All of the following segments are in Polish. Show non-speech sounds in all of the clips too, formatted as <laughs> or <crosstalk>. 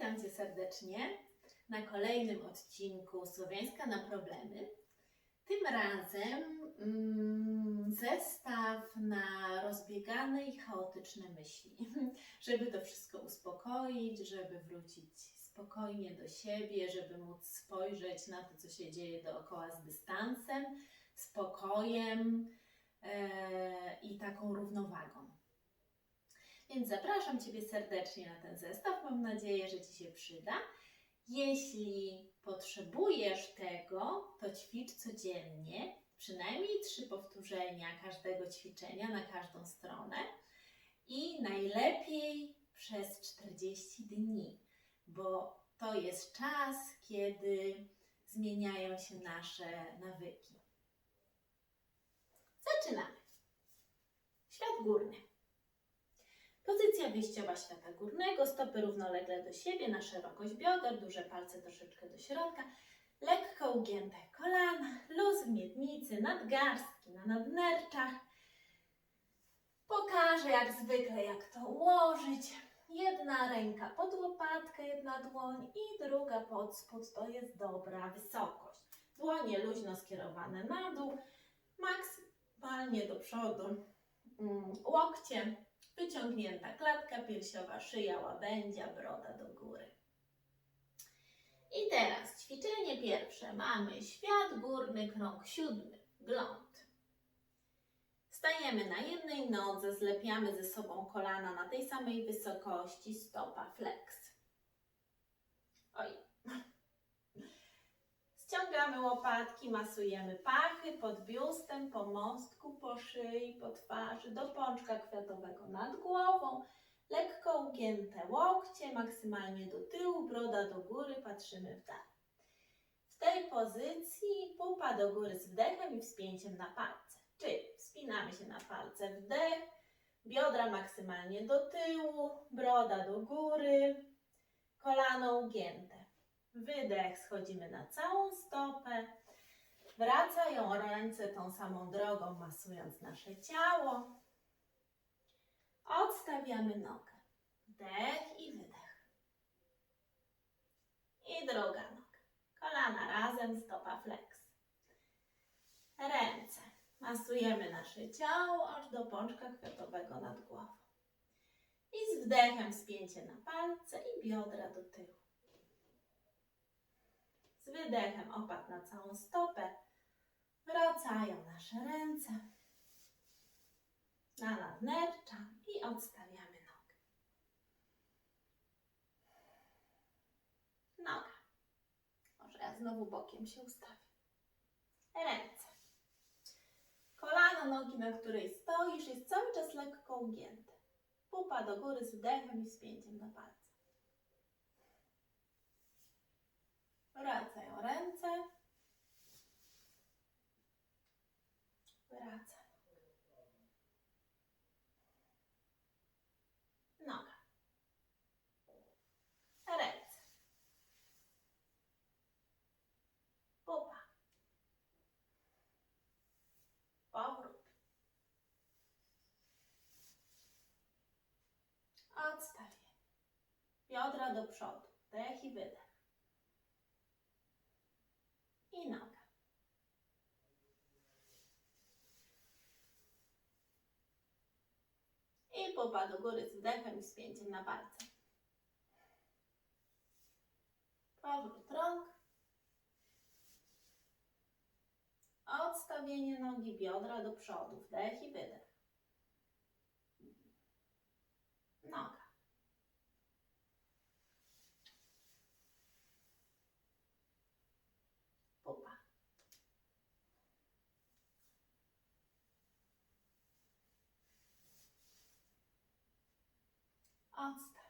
Witam Cię serdecznie na kolejnym odcinku Słowiańska na problemy. Tym razem mm, zestaw na rozbiegane i chaotyczne myśli, <laughs> żeby to wszystko uspokoić, żeby wrócić spokojnie do siebie, żeby móc spojrzeć na to, co się dzieje dookoła z dystansem, spokojem e, i taką równowagą. Więc zapraszam Ciebie serdecznie na ten zestaw. Mam nadzieję, że Ci się przyda. Jeśli potrzebujesz tego, to ćwicz codziennie, przynajmniej trzy powtórzenia każdego ćwiczenia na każdą stronę i najlepiej przez 40 dni, bo to jest czas, kiedy zmieniają się nasze nawyki. Zaczynamy. Świat górny. Pozycja wyjściowa świata górnego, stopy równolegle do siebie, na szerokość bioder, duże palce troszeczkę do środka, lekko ugięte kolana, luz w miednicy, nadgarstki na nadnerczach. Pokażę jak zwykle, jak to ułożyć. Jedna ręka pod łopatkę, jedna dłoń i druga pod spód, to jest dobra wysokość. Dłonie luźno skierowane na dół, maksymalnie do przodu, Mm, łokcie Wyciągnięta klatka piersiowa, szyja, łabędzia, broda do góry. I teraz ćwiczenie pierwsze. Mamy świat górny, krąg siódmy, gląd. Stajemy na jednej nodze, zlepiamy ze sobą kolana na tej samej wysokości, stopa flex. Ściągamy łopatki, masujemy pachy pod biustem, po mostku, po szyi, po twarzy, do pączka kwiatowego nad głową. Lekko ugięte łokcie, maksymalnie do tyłu, broda do góry, patrzymy w dal. W tej pozycji pupa do góry z wdechem i wspięciem na palce. Czyli wspinamy się na palce, wdech, biodra maksymalnie do tyłu, broda do góry, kolano ugięte. Wydech, schodzimy na całą stopę. Wracają ręce tą samą drogą, masując nasze ciało. Odstawiamy nogę. Wdech i wydech. I druga noga. Kolana razem, stopa flex. Ręce. Masujemy nasze ciało aż do pączka kwiatowego nad głową. I z wdechem spięcie na palce i biodra do tyłu. Z wydechem opad na całą stopę. Wracają nasze ręce na nadnercza i odstawiamy nogę. Noga. Może ja znowu bokiem się ustawię. Ręce. Kolano nogi, na której stoisz, jest cały czas lekko ugięte. Pupa do góry z wdechem i spięciem na palce. Wracają ręce. Wraca. Noga. Ręce. Pupa. Powrót. Odstawienie. Biodra do przodu. Wdech i wydech. I noga. I pupa do góry z wdechem i spięciem na palce. Powrót rąk. Odstawienie nogi, biodra do przodu. Wdech i wydech. Noga. Pupa. Odstawię.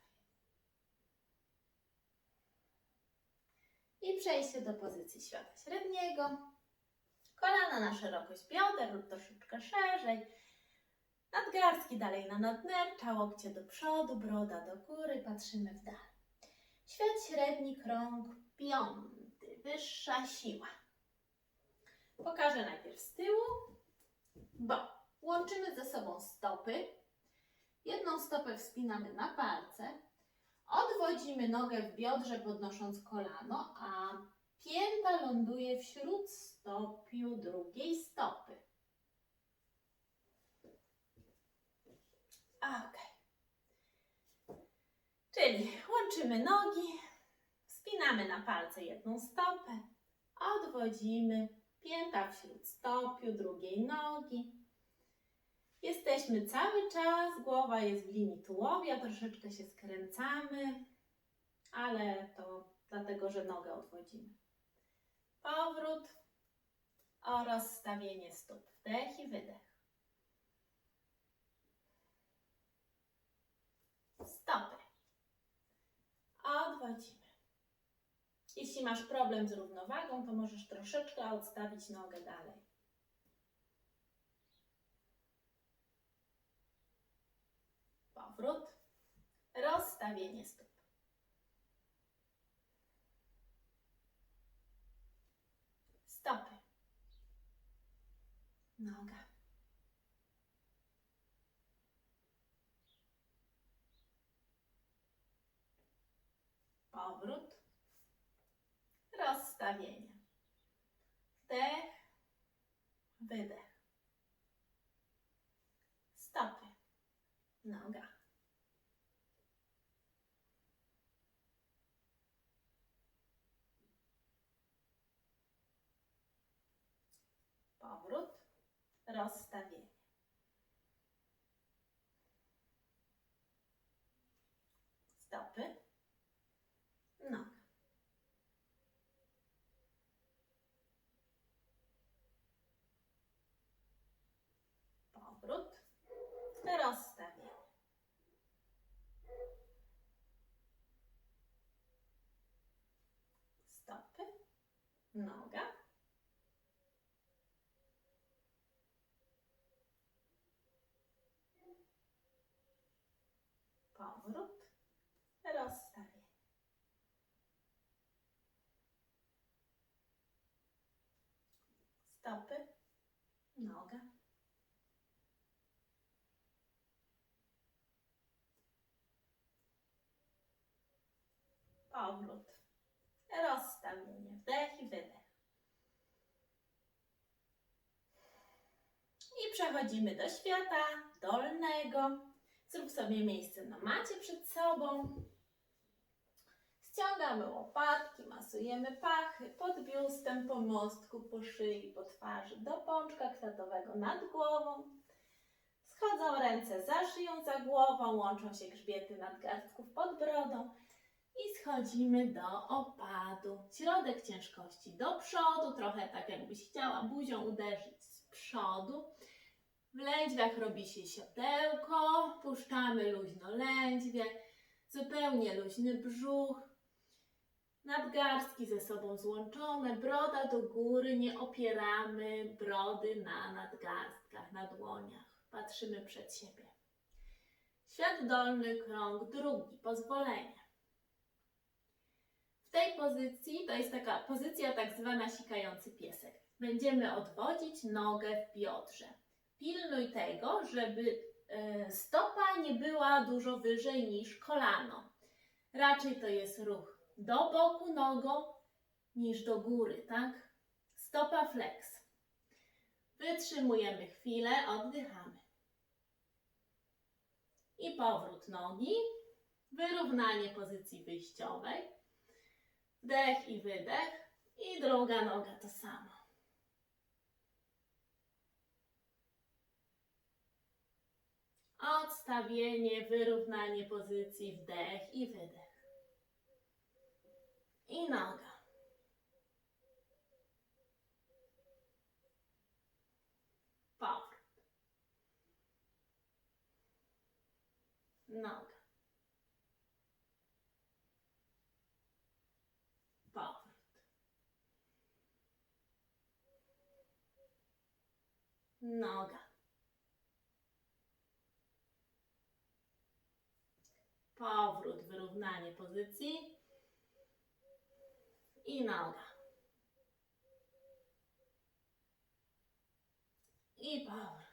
I przejście do pozycji świata średniego. Kolana na szerokość bioder lub troszeczkę szerzej. Nadgarstki dalej na nadnercza, łokcie do przodu, broda do góry, patrzymy w dal. Świat średni, krąg piąty, wyższa siła. Pokażę najpierw z tyłu, bo łączymy ze sobą stopy. Jedną stopę wspinamy na palce, odwodzimy nogę w biodrze, podnosząc kolano, a pięta ląduje w śródstopiu drugiej stopy. Ok. Czyli łączymy nogi, spinamy na palce jedną stopę, odwodzimy pięta w śródstopiu drugiej nogi. Jesteśmy cały czas, głowa jest w linii tułowia, troszeczkę się skręcamy, ale to dlatego, że nogę odwodzimy. Powrót oraz stawienie stóp. Wdech i wydech. Stopy. Odwodzimy. Jeśli masz problem z równowagą, to możesz troszeczkę odstawić nogę dalej. Powrót. Rozstawienie stóp. Stopy. Noga. Powrót. Rozstawienie. Wdech. Wydech. Stopy. Noga. Powrót. Rozstawienie. Stopy. Noga. Powrót. Rozstawienie. Stopy. Noga. Powrót. Rozstawienie. Stopy. Noga. Powrót. Rozstawienie. Wdech i wydech. I przechodzimy do świata dolnego. Zrób sobie miejsce na macie przed sobą. Ściągamy łopatki, masujemy pachy pod biustem, po mostku, po szyi, po twarzy, do pączka kwiatowego nad głową. Schodzą ręce za szyją, za głową, łączą się grzbiety nadgarstków pod brodą i schodzimy do opadu. Środek ciężkości do przodu, trochę tak jakbyś chciała buzią uderzyć z przodu. W lędźwiach robi się siodełko, puszczamy luźno lędźwie, zupełnie luźny brzuch, nadgarstki ze sobą złączone, broda do góry, nie opieramy brody na nadgarstkach, na dłoniach. Patrzymy przed siebie. Świat dolny, krąg drugi, pozwolenie. W tej pozycji, to jest taka pozycja tak zwana sikający piesek. Będziemy odwodzić nogę w biodrze. Pilnuj tego, żeby e, stopa nie była dużo wyżej niż kolano. Raczej to jest ruch do boku nogą niż do góry, tak? Stopa flex. Wytrzymujemy chwilę, oddychamy. I powrót nogi, wyrównanie pozycji wyjściowej, wdech i wydech i druga noga to samo. Odstawienie, wyrównanie pozycji, wdech i wydech. I noga. Powrót. Noga. Powrót. Noga. Powrót, wyrównanie pozycji. I noga. I powrót.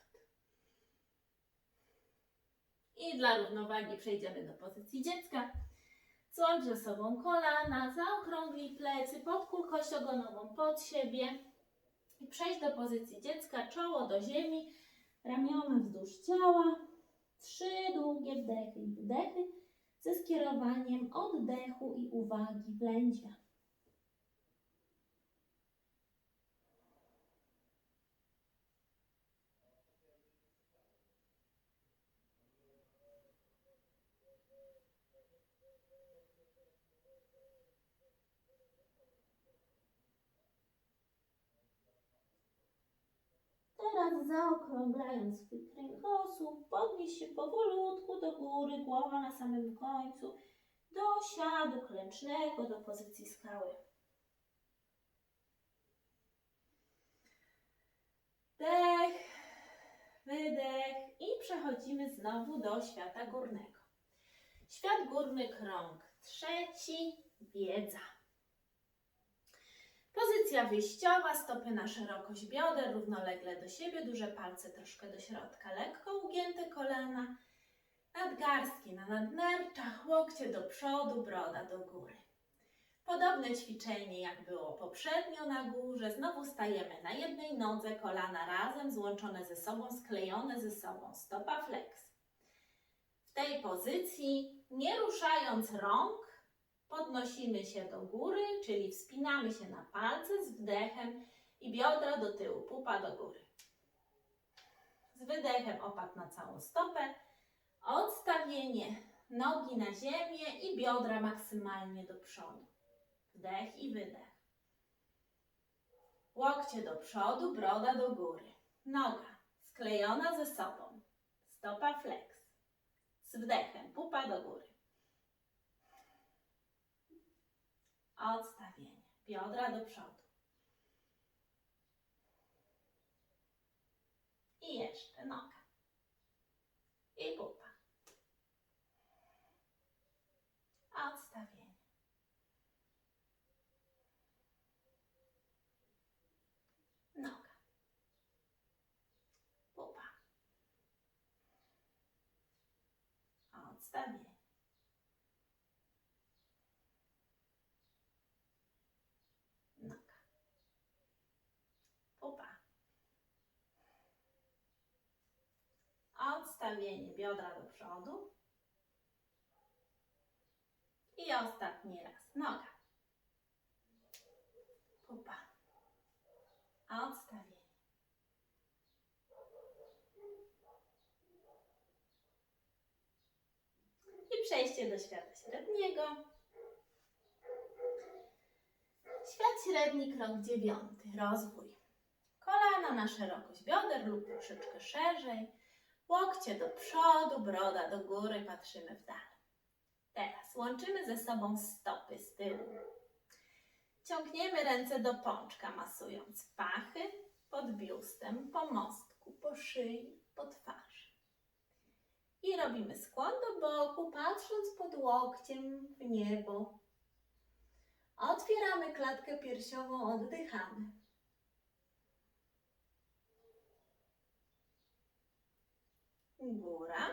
I dla równowagi przejdziemy do pozycji dziecka. Złącz ze sobą kolana, zaokrąglij plecy, podkól kość ogonową pod siebie i przejdź do pozycji dziecka, czoło do ziemi, ramiona wzdłuż ciała. Trzy długie wdechy i wydechy ze skierowaniem oddechu i uwagi w lędźwiach. Teraz zaokrąglając swój kręgosłup, podnieś się powolutku do góry, głowa na samym końcu, do siadu klęcznego, do pozycji skały. Dech, wydech i przechodzimy znowu do świata górnego. Świat górny krąg trzeci, wiedza. Pozycja wyjściowa, stopy na szerokość bioder, równolegle do siebie, duże palce troszkę do środka, lekko ugięte kolana, nadgarstki na nadnerczach, łokcie do przodu, broda do góry. Podobne ćwiczenie jak było poprzednio na górze, znowu stajemy na jednej nodze, kolana razem, złączone ze sobą, sklejone ze sobą, stopa flex. W tej pozycji, nie ruszając rąk, Podnosimy się do góry, czyli wspinamy się na palce z wdechem i biodra do tyłu, pupa do góry. Z wydechem opad na całą stopę, odstawienie nogi na ziemię i biodra maksymalnie do przodu. Wdech i wydech. Łokcie do przodu, broda do góry. Noga sklejona ze sobą. Stopa flex. Z wdechem, pupa do góry. Odstawienie. Biodra do przodu. I jeszcze noga. I pupa. Odstawienie. Noga. Pupa. Odstawienie. Noga. Pupa. Odstawienie biodra do przodu. I ostatni raz. Noga. Pupa. Odstawienie. I przejście do świata średniego. Świat średni, krok dziewiąty. Rozwój. Kolana na szerokość bioder lub troszeczkę szerzej. Łokcie do przodu, broda do góry, patrzymy w dal. Teraz łączymy ze sobą stopy z tyłu. Ciągniemy ręce do pączka, masując pachy pod biustem, po mostku, po szyi, po twarzy. I robimy skłon do boku, patrząc pod łokciem w niebo. Otwieramy klatkę piersiową, oddychamy. Góra.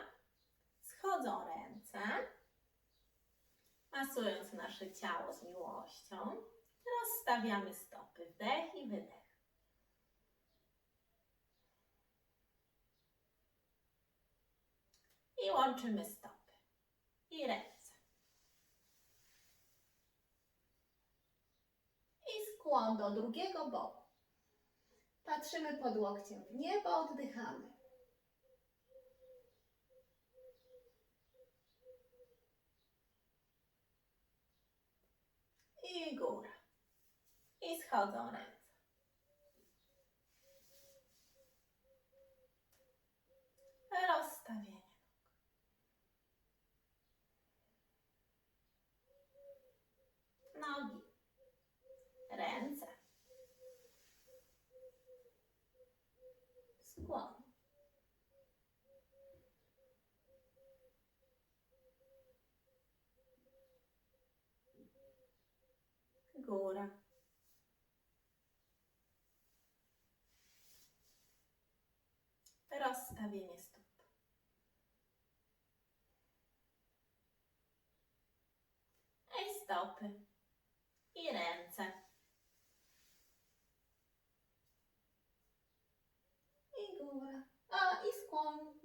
Schodzą ręce. Masując nasze ciało z miłością, rozstawiamy stopy. Wdech i wydech. I łączymy stopy i ręce. I skłon do drugiego boku. Patrzymy pod łokciem w niebo, oddychamy. I góra. I schodzą ręce. Rozstawienie. Nogi. Ręce. Skłon. Góra. Rozstawienie stóp. stopy i ręce. I góra. A, i. <laughs>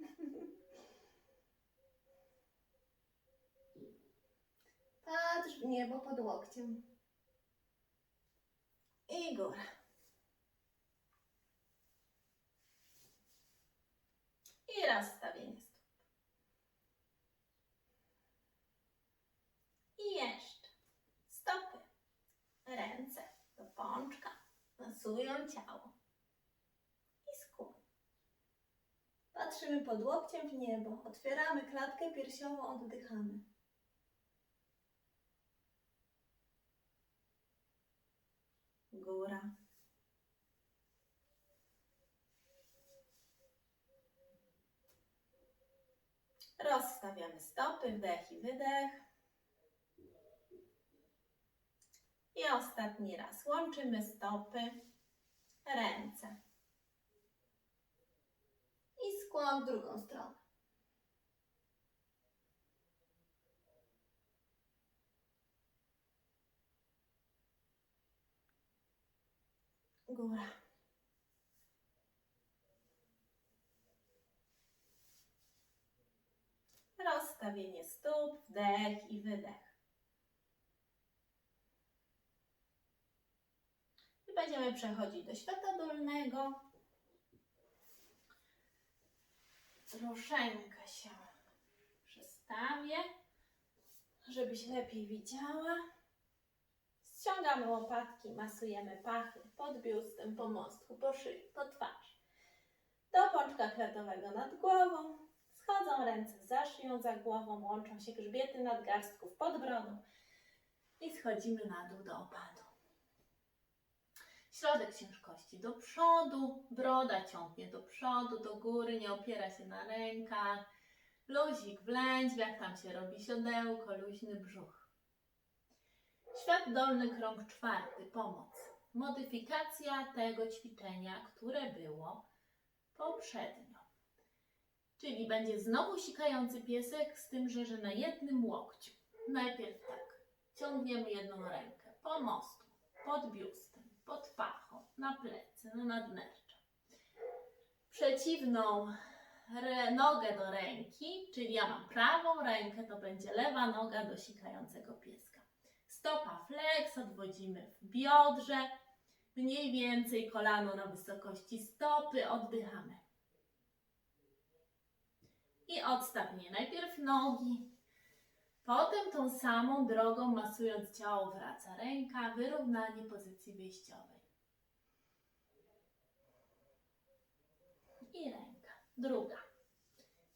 Patrz w niebo pod łokciem. I góra. I rozstawienie stóp. I jeszcze. Stopy. Ręce do pączka. Masują ciało. I skłon. Patrzymy pod łokciem w niebo. Otwieramy klatkę piersiową, oddychamy. Góra. Rozstawiamy stopy, wdech i wydech. I ostatni raz łączymy stopy, ręce. I skłon w drugą stronę. Góra. Rozstawienie stóp, wdech i wydech. I będziemy przechodzić do świata dolnego. Troszeczkę się przestawię, żebyś lepiej widziała. Ściągamy łopatki, masujemy pachy pod biustem, po mostku, po szyi, po twarzy. Do pączka kwiatowego nad głową. Schodzą ręce za szyją, za głową, łączą się grzbiety nadgarstków pod brodą i schodzimy na dół do opadu. Środek ciężkości do przodu, broda ciągnie do przodu, do góry, nie opiera się na rękach. Luzik w lędźwiach, tam się robi siodełko, luźny brzuch. Świat dolny, krąg czwarty, pomoc. Modyfikacja tego ćwiczenia, które było poprzednio. Czyli będzie znowu sikający piesek, z tym, że, że na jednym łokciu. Najpierw tak, ciągniemy jedną rękę po mostku, pod biustem, pod pachą, na plecy, na nadnercza. Przeciwną re, nogę do ręki, czyli ja mam prawą rękę, to będzie lewa noga do sikającego pieska. Stopa flex, odwodzimy w biodrze, mniej więcej kolano na wysokości stopy, oddychamy. I odstawienie najpierw nogi, potem tą samą drogą masując ciało wraca ręka, wyrównanie pozycji wyjściowej. I ręka, druga,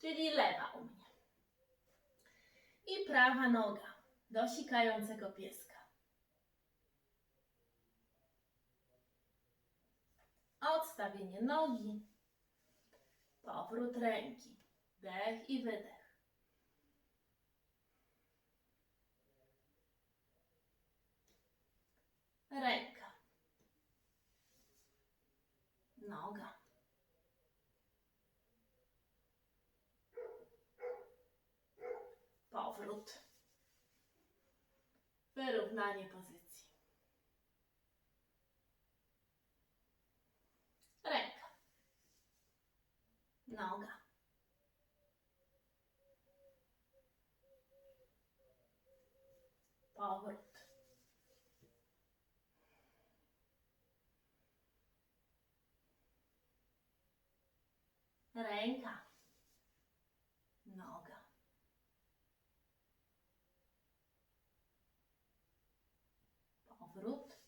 czyli lewa u mnie. I prawa noga do sikającego pieska. Odstawienie nogi, powrót ręki, wdech i wydech. Ręka, noga. Powrót. Wyrównanie pozycji. Ręka. Noga. Powrót. Ręka. Powrót.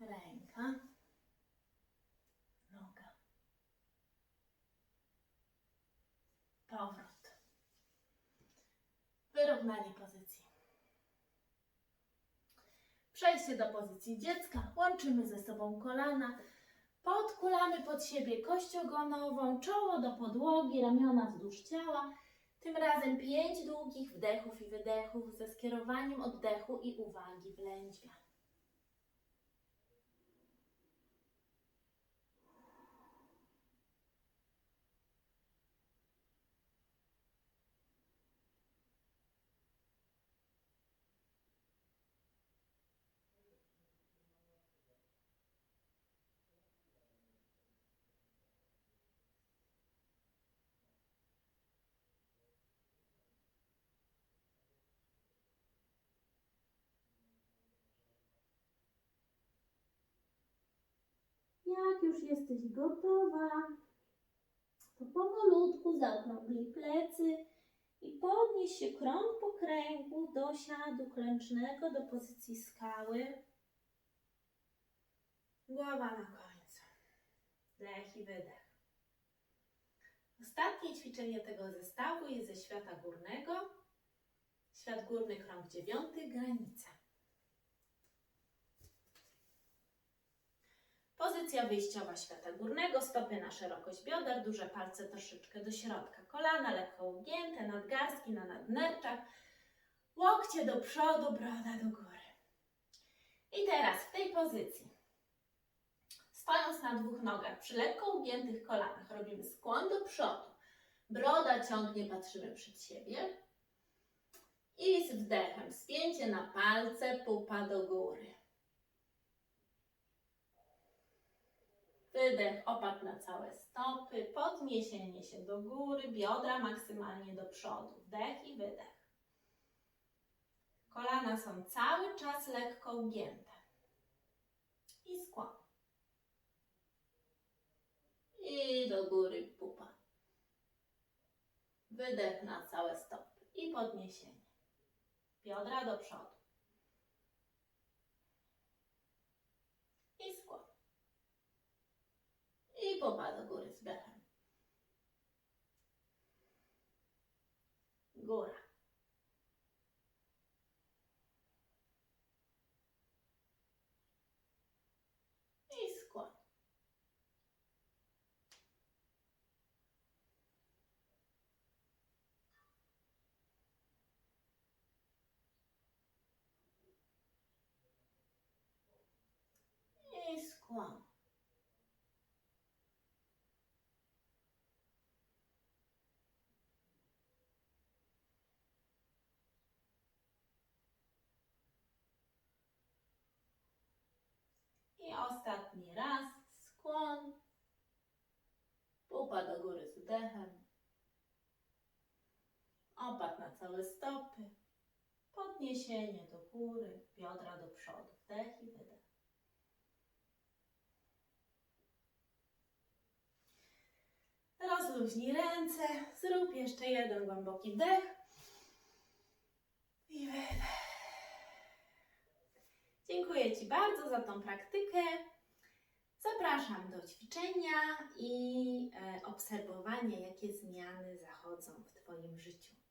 Ręka. Noga. Powrót. Wyrównanie pozycji. Przejście do pozycji dziecka. Łączymy ze sobą kolana. Podkulamy pod siebie kość ogonową, czoło do podłogi, ramiona wzdłuż ciała. Tym razem pięć długich wdechów i wydechów ze skierowaniem oddechu i uwagi w lędźwia. Jak już jesteś gotowa, to powolutku zaokrąglij plecy i podnieś się krąg po kręgu do siadu klęcznego, do pozycji skały. Głowa na końcu. Wdech i wydech. Ostatnie ćwiczenie tego zestawu jest ze świata górnego. Świat górny, krąg dziewiąty, granica. Pozycja wyjściowa świata górnego, stopy na szerokość bioder, duże palce troszeczkę do środka, kolana lekko ugięte, nadgarstki na nadnerczach, łokcie do przodu, broda do góry. I teraz w tej pozycji, stojąc na dwóch nogach, przy lekko ugiętych kolanach, robimy skłon do przodu, broda ciągnie, patrzymy przed siebie i z wdechem spięcie na palce, pupa do góry. Wydech, opad na całe stopy, podniesienie się do góry, biodra maksymalnie do przodu. Wdech i wydech. Kolana są cały czas lekko ugięte. I skłon. I do góry pupa. Wydech na całe stopy i podniesienie. Biodra do przodu. I skłon. I popa do góry z wdechem. Góra. I skłon. I skłon. I ostatni raz skłon. Pupa do góry z wdechem. Opad na całe stopy. Podniesienie do góry, biodra do przodu. Wdech i wydech. Rozluźnij ręce. Zrób jeszcze jeden głęboki wdech. I wydech. Dziękuję Ci bardzo za tą praktykę. Zapraszam do ćwiczenia i e, obserwowania, jakie zmiany zachodzą w Twoim życiu.